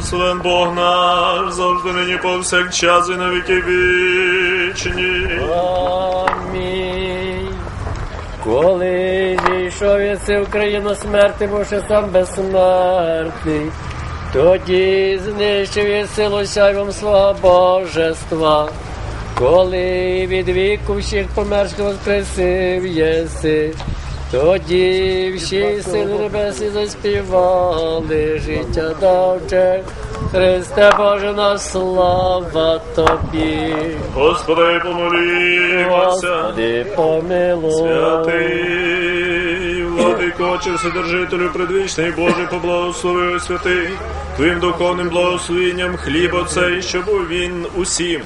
Благословен Бог наш, завжди нині повсякчас і на віки вічні. Амінь. Коли зійшов єси в країну смерти, боже сам безсмертний, тоді знищив єси лосяйвом свого божества. Коли від віку всіх померших воскресив єси, тоді всі сили небесні заспівали життя давче. Христе Боже наш, слава тобі. Господи, помолімося. Господи, помилуй. Святий, владико, чи вседержителю предвічний Боже, поблагослови святий, Твоїм духовним благословенням хліб оцей, щоб був він усім.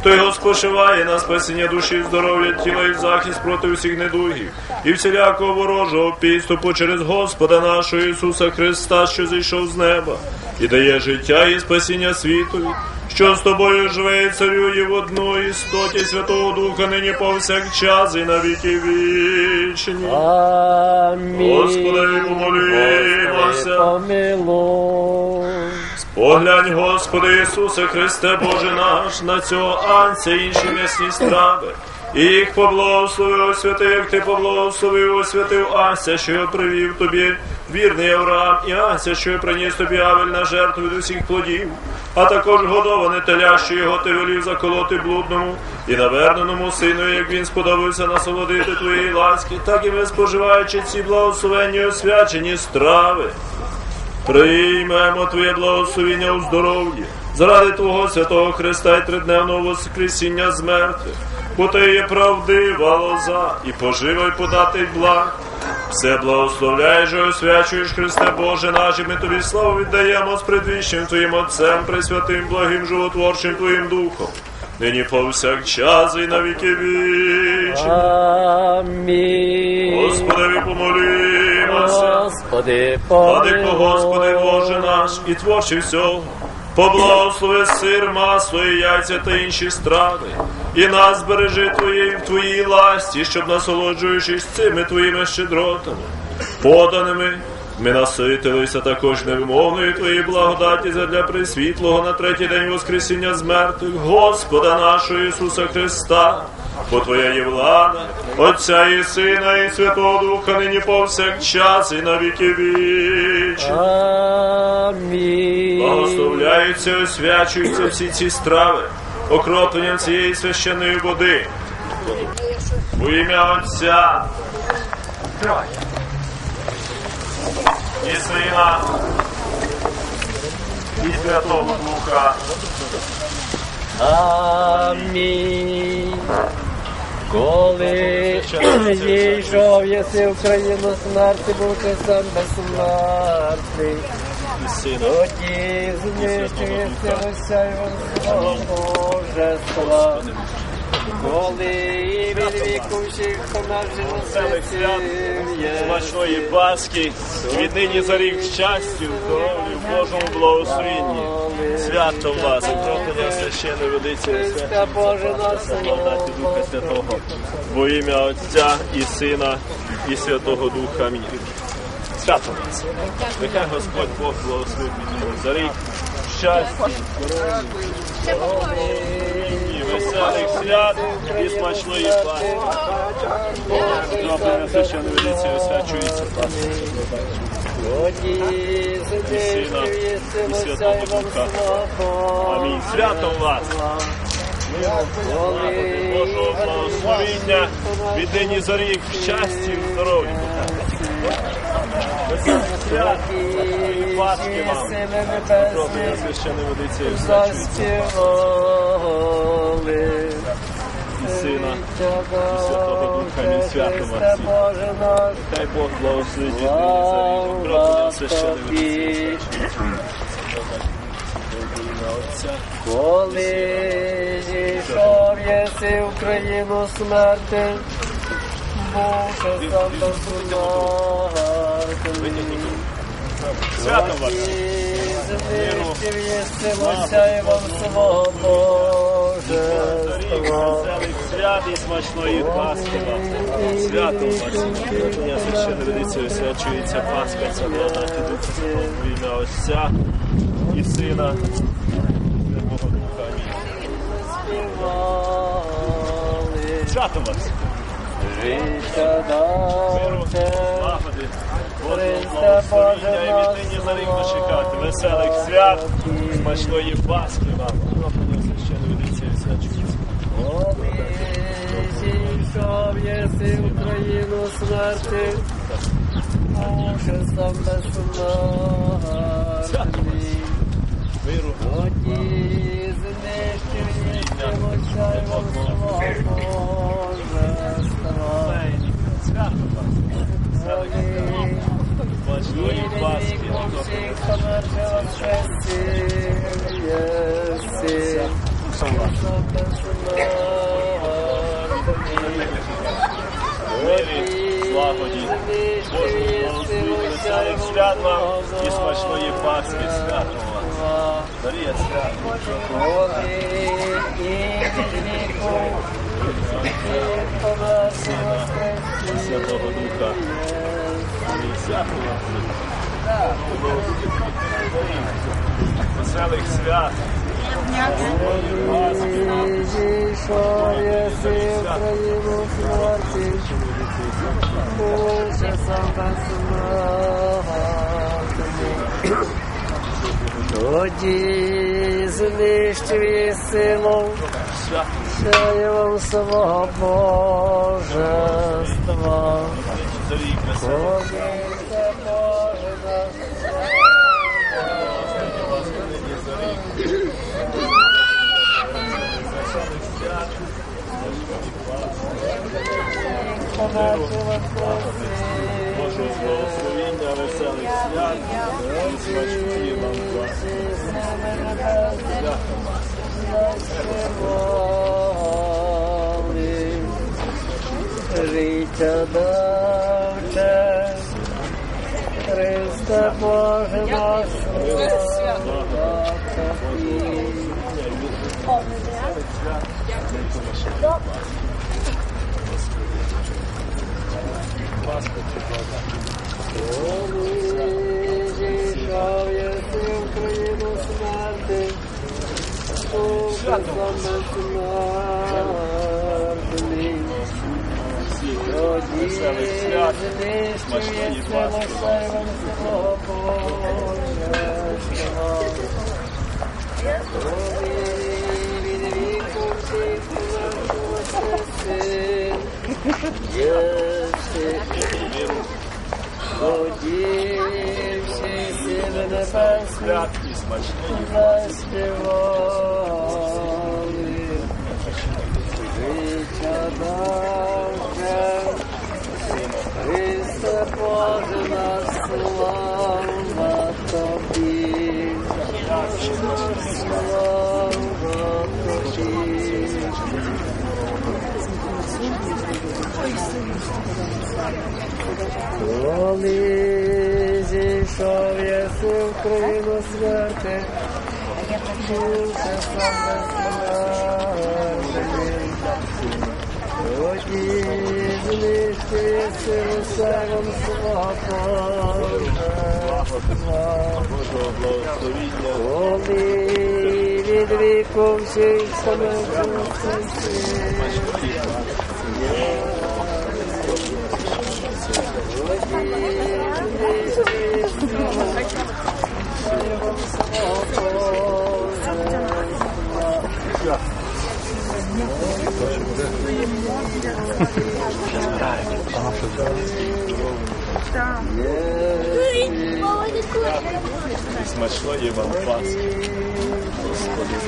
Хто його спошиває на спасіння душі, здоров'я тіла і захист проти усіх недугів, і всілякого ворожого підступу через Господа нашого Ісуса Христа, що зійшов з неба, і дає життя і спасіння світові, що з тобою живе і царює в одну істоті Святого Духа, нині повсякчас і на віки вічні. Амінь. Господи, помолімося. Господи, помилуй. Поглянь, Господи Ісусе Христе Боже наш, на цього анця інші м'ясні страви. І їх поблагослови, освяти, як ти поблагословив, освятив Ася, що його привів тобі, вірний Авраам, і Ася, що його приніс тобі Авель на жертву від усіх плодів, а також годоване теля, що його ти велів заколоти блудному і наверненому сину, як він сподобався насолодити твоєї ласки, так і ми споживаючи ці благословенні освячені страви. Приймемо Твоє благословіння у здоров'ї заради Твого святого Христа і тридневного воскресіння з мертвих, бо Ти є правдива лоза і пожива й подати благ. Все благословляєш і освячуєш Христе Боже наш, і ми тобі славу віддаємо з предвічним Твоїм Отцем, пресвятим, благим, животворчим Твоїм Духом. Нині повсякчас і на віки вічні. Амінь. Господи, помолімося. Господи, Владико, Господи. Боже наш, і творче всього, поблагослови сир, масло і яйця та інші страви, і нас бережи Твоєї в Твоїй ласті, щоб насолоджуючись цими Твоїми щедротами, поданими, ми наситилися також невимовною Твоєї благодаті задля присвітлого на третій день Воскресіння з мертвих, Господа нашого Ісуса Христа. Бо Твоя є влада, Отця і Сина, і Святого Духа, нині повсякчас, і на віки вічні. Амінь. Благословляються, освячуються всі ці страви, окропленням цієї священної води. У ім'я Отця і Сина, і Святого Духа. Амінь. Коли зійшов єси в країну смерти, був ти сам безсмертний. Тоді знищується осяйвом свого божества. Коли від віку всіх померших воскресив. Смачної Пасхи, віднині за рік щастю, здоров'ю, Божому благословенні. Свято вас, окроплення священної водиці, Христа Боже наш благодаті Духа Святого, во ім'я Отця і Сина, і Святого Духа. Амінь. Свято вас. Нехай Господь Бог благословить за рік щастя, і веселих свят, і смачної Пасхи. Окроплення священної водиці освячується Пасха. Тоді Сина, і Святого Духа. Амінь. Свято вас. Божого благословіння, віднині за рік в щасті і здоров'я. Свят, Пасхи вам. Сили небесні священної водиці заспівали. І Сина, і Святого Духа, амінь. Свято вас. Боже наш, Хай Бог благословить. Кроплення слава священної водиці. Коли зійшов єси в країну смерти, Боже сам безсмертний. Свято вас. Свого. Свят і смачної Пасхи вам. Свято вас. Кроплення священної водиці освячується Пасха, Святого в ім'я Отця і Сина, Святого Духа. Амінь. Свято вас! Миру, дайте. І Боже за рік наш чекати. Веселих свят, смачної Пасхи вам. Проповідь священної дитці і свячується. Зійшов єси Україну смерти, Боже сам безсмертний. Миру, Тоді знищив єси мочайво свого божества. свято вас. Смачної Пасхи. Святого Духа. Вам. Веселих свят. Зійшов єси. Тоді знищив її силу, сяєвом свого божества. За рік веселих. Поміться, Боже наш, Божого благословіння, веселих свят. І смачної вам Пасхи. Життя давче, Христе Боже наш, Зійшов всі сили смачної заспівали. Життя Коли зійшов єси в країну смерти, Боже сам безсмертний. Тоді знищив єси усевом свого Божества. Божого благословіння. Коли від віку всіх самих І смачної вам Пасхи. Господи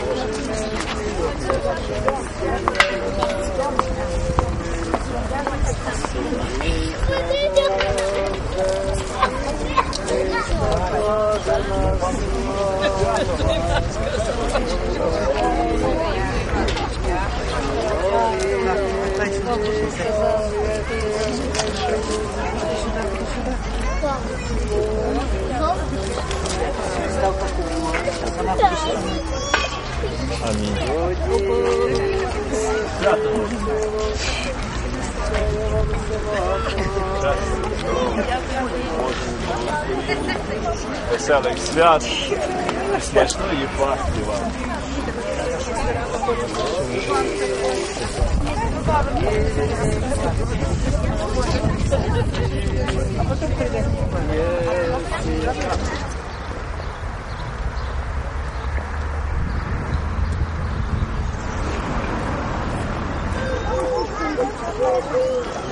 Веселих свят, Смачної пасти вам.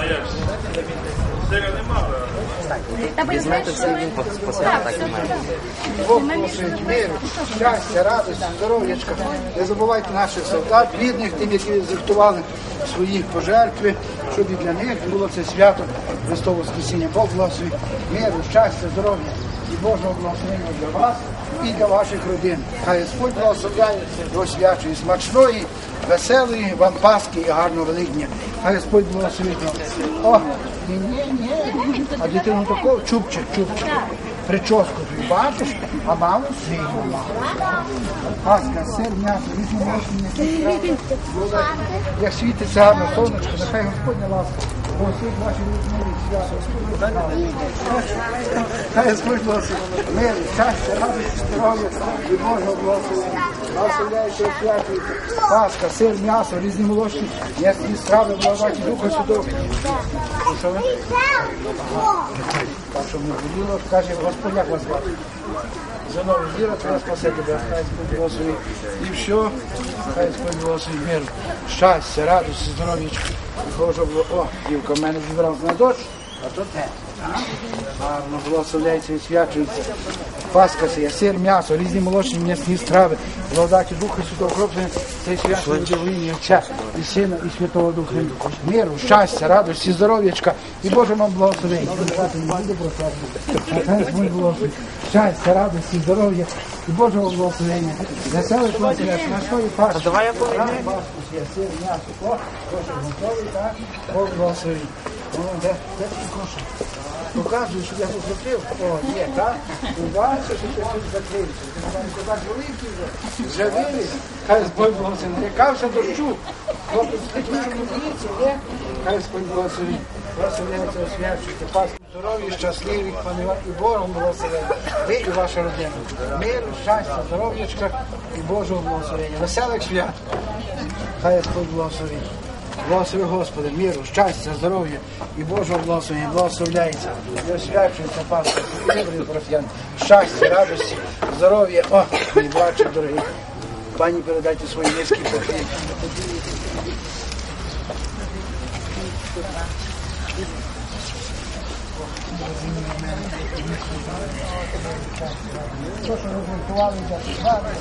А як? Сега нема. Візьмете все, він посадить так і має. Бог просить миру, щастя, радості, здоров'ячка. Не забувайте наших солдат, бідних, тим, які зрихтували свої пожертви, щоб і для них було це свято Христового Воскресіння. Бог благословить миру, щастя, здоров'я і Божого благословення для вас і для ваших родин. Хай Господь благословляє і освячує смачної, веселої вам Пасхи і гарного Великдня. Хай Господь благословить вам. О, ні, ні, ні. А дитину такого чубчик, чубчик. Прическу твою бачиш, а маму свою маму. Паска, сир, м'ясо, різні м'ясо, як світиться гарно сонечко, нехай Господня ласка, Хай Господь благословить мир, щастя, радості, здоров'я і Божого благословення. Благословляйте, освячуйте. Паска, сир, м'ясо, різні молочні, м'ясні страви, благодаті Духа Святого. Що ви? Так що ми будемо, каже, Господь, як вас звати? Заново віра, твоя спасе тебе, хай Господь благословить. І все, хай Господь благословить мир, щастя, радості, здоров'ячка. Божого благо. О, дівка, в мене зібрав на дощ, а то те. Гарно благословляється і свячується. Паска сія, сир, м'ясо, різні молочні м'ясні страви, благодаті Духа Святого Кропленя, цей святий ім'я Отця і Сина, і Святого Духа. Миру, щастя, радості, здоров'ячка і Боже вам благословить. Щастя, радості, здоров'я і Божого благословення. Веселий хлопець, смачної пасхи. Давай я повинен. М'ясо, Боже, готовий, так? Бог благословить. О, де, де ти кошик? Показую, що я тут закрив. О, є, так? Бачите, що ти тут закрився. Ти козак великий вже. Вже виліз. Хай Господь благословить. Лякався дощу. Хлопець такий, що не боїться, є? Хай Господь благословить. Благословляється, освячуйте. Пасху здоров'я, щасливі, панувати і Богом благословення. Ви і ваша родина. Миру, щастя, здоров'ячка і Божого благословення. Веселих свят. Хай Господь благословить. Благослови Господи, миру, щастя, здоров'я і Божого благословення, благословляється, і освячується Пасха, добрий профян, щастя, радості, здоров'я. О, мій братчик дорогий, пані передайте свої низькі поклін.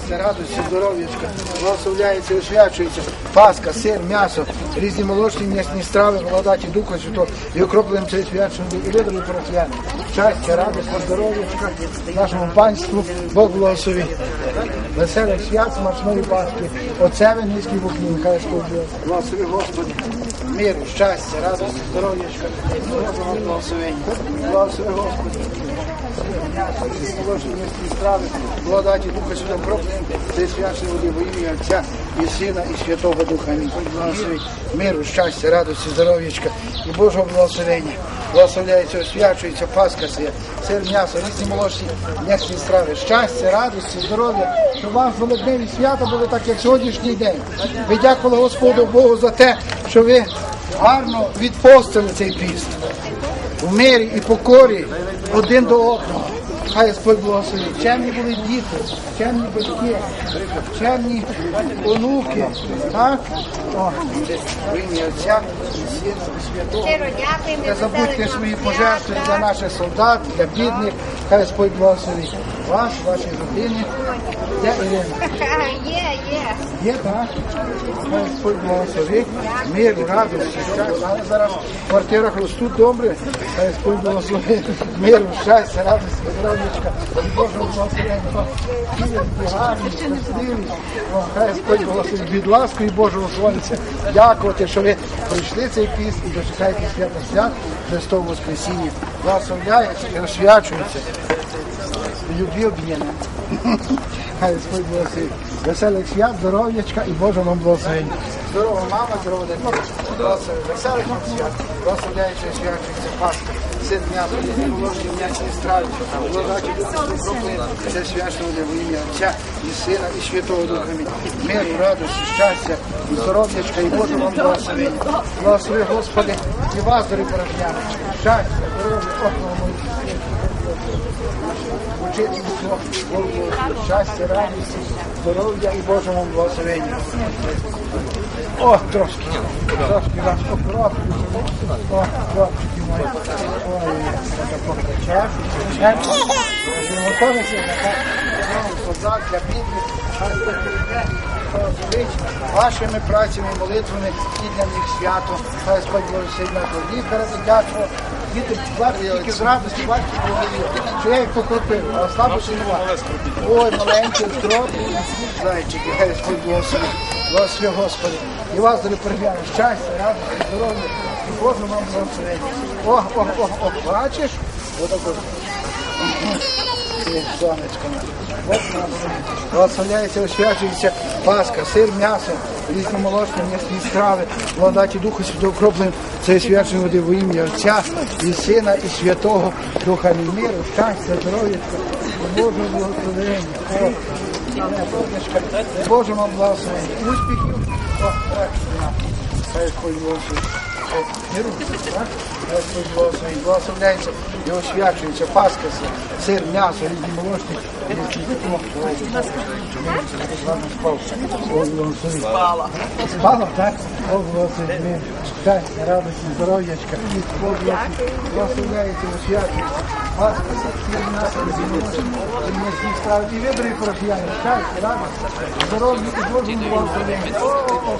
Це радості, здоров'ячка, благословляється, освячується. Паска, сир, м'ясо, різні молочні м'ясні страви, благодаті Духа Святого, і окропленим через свячення, і видали поросяни. Щастя, радості, здоров'ячка нашому панству, Бог благословить. Веселих свят, смачної Пасхи, Отцеве низький буклін, хай Господь благослови Господи. Миру, щастя, радості, здоров'ячка, благословення. Благослови Господи. Молочні м'ясні страви, благодаті Духа Святого кроплення, це свячені води во ім'я Отця і Сина, і Святого Духа. Амінь. Миру, щастя, радості, здоров'ячка і Божого благословення. Благословляється, освячується Пасха сия, сир, м'ясо, різні молочні м'ясні страви, щастя, радості, здоров'я, щоб вам великдневі свято було так, як сьогоднішній день. Ви дякували Господу Богу за те, що ви гарно відпостили цей піст в мирі і покорі один до одного. Хай Господь благословить. Чемні були діти, чемні батьки, чемні онуки. Так? О, в Отця і Сина і Святого. Не забудьте свої пожертви для наших солдат, для бідних. Хай Господь благословить вас, ваші родини. Я Ірина. Є, є. Є, так? Хай Господь благослови, миру, радості, щастя. Зараз в квартирах ростуть добре. Господь благослови, миру, щастя, радості, здоров'ячка. Божого благословення. Ті гарні, щасливі. Хай Господь благословить від ласки і Божого сонця. Дякувати, що ви пройшли цей піст і дочекаєте свята свят Христового Воскресіння. Благословляється і розсвячується. Любві об'єднання. Хай Господь благословить. Веселих свят, здоров'ячка і Божого вам благословення. Здорова мама, здорова дитина. Веселих вам свят. Благословляючи і свячується Пасха. Син дня, подібні положення м'ячні страви. Владачі Богу, це свячно буде в ім'я Отця і Сина, і Святого Духа. Миру, радості, щастя, і здоров'ячка, і Божого вам благословення. Благослови, Господи, і вас, дорогі порожняночки. Щастя, здоров'я, Божого Учити Богу, щастя, радості, здоров'я і Божому благословенню. О, трошки, трошки вас окропку. О, хлопчики мої. Ой, це покачав. Готові солдат для бідних. Хай благословить вашими працями, молитвами і для них свято. Хай Господь благословить нашого лікаря, дякую. Діти плачуть тільки з радості, бачите, що я їх покрутив, а слабості немає. Ой, маленький, здоровий, зайчик, хай Господь. Благослови, Господи. І вас, далі перебігали, щастя, радості, здоров'я, і Боже вам благословення. О, о, о, о, бачиш? Отако. Ти, Сонечко наше. Благословляється, освячується паска, сир, м'ясо, різномолочні м'ясні страви, благодаті Духа Святого кроплем, це свячення води во ім'я Отця і Сина, і Святого Духа і миру, щастя, здоров'я, Божого благословення. Боже вам благословення. Успіхів. Хай Господь благословить. Благословляється і освячується Пасха, сир, м'ясо, різні молочні. Спала. Спала, так? Щастя, радості, здоров'ячка. Благословляється, освячується. Пасха, сир, м'ясо, різні молочні. І ви, дорогі парафіяни, щастя, радості, здоров'я і Божому благословення. О, о, о,